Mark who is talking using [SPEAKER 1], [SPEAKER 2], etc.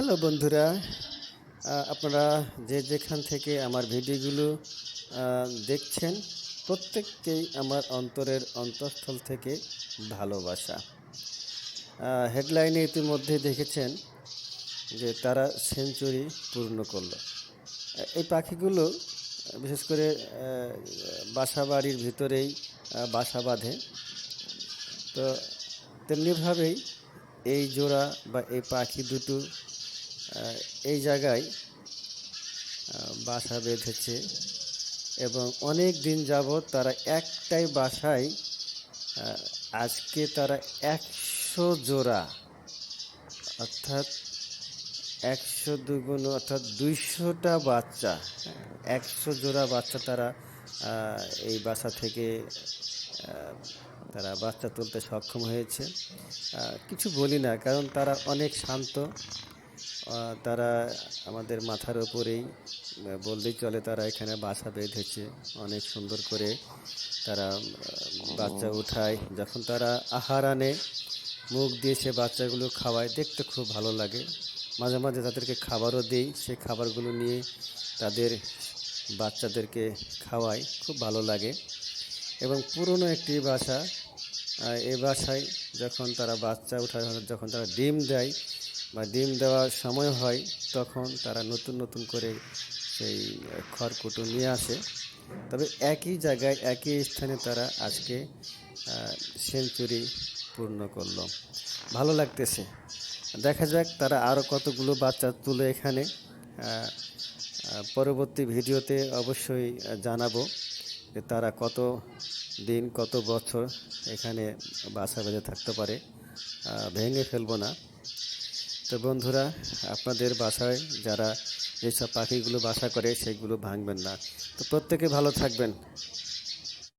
[SPEAKER 1] Hello বন্ধুরা আপনারা যে যেখান থেকে আমার ভিডিওগুলো দেখছেন প্রত্যেককেই আমার অন্তরের অন্তঃস্থল থেকে ভালোবাসা। হেডলাইনে ইতিমধ্যে দেখেছেন যে তারা সেঞ্চুরি পূর্ণ করল। এই পাখিগুলো বিশেষ করে আহ, বাসা বাড়ির ভিতরেই বাসা বাঁধে। তো তেমনিভাবেই এই জোড়া বা এই পাখি দুটো এই জায়গায় বাসা বেঁধেছে এবং অনেক দিন যাবৎ তারা একটাই বাসায় আজকে তারা একশো জোড়া, অর্থাৎ একশো দুগুণ, অর্থাৎ দুইশোটা বাচ্চা, একশো জোড়া বাচ্চা তারা এই বাসা থেকে তারা বাচ্চা তুলতে সক্ষম হয়েছে। কিছু বলি না, কারণ তারা অনেক শান্ত। তারা আমাদের মাথার ওপরেই বললেই চলে তারা এখানে বাসা বেঁধেছে। অনেক সুন্দর করে তারা বাচ্চা উঠায়। যখন তারা আহার আনে মুখ দিয়ে সে বাচ্চাগুলো খাওয়ায়, দেখতে খুব ভালো লাগে। মাঝে মাঝে তাদেরকে খাবারও দিই সেই খাবারগুলো নিয়ে তাদের বাচ্চাদেরকে খাওয়াই খুব ভালো লাগে। এবং পুরনো একটি বাসা এ বাসায় যখন তারা বাচ্চা উঠায়, যখন তারা ডিম দেয় বা ডিম দেওয়ার সময় হয়, তখন তারা নতুন নতুন করে সেই খড়কুটো নিয়ে আসে। তবে একই জায়গায়, একই স্থানে তারা আজকে সেঞ্চুরি পূর্ণ করল। ভালো লাগতেছে। দেখা যাক তারা আরও কতগুলো বাচ্চা তুলে এখানে। পরবর্তী ভিডিওতে অবশ্যই জানাব যে তারা কত দিন, কত বছর এখানে বাসা বেঁধে থাকতে পারে। ভেঙে ফেলব না। তো বন্ধুরা, আপনাদের বাসায় যারা যেসব পাখিগুলো বাসা করে, সেগুলো ভাঙবেন না। তো প্রত্যেকে ভালো থাকবেন।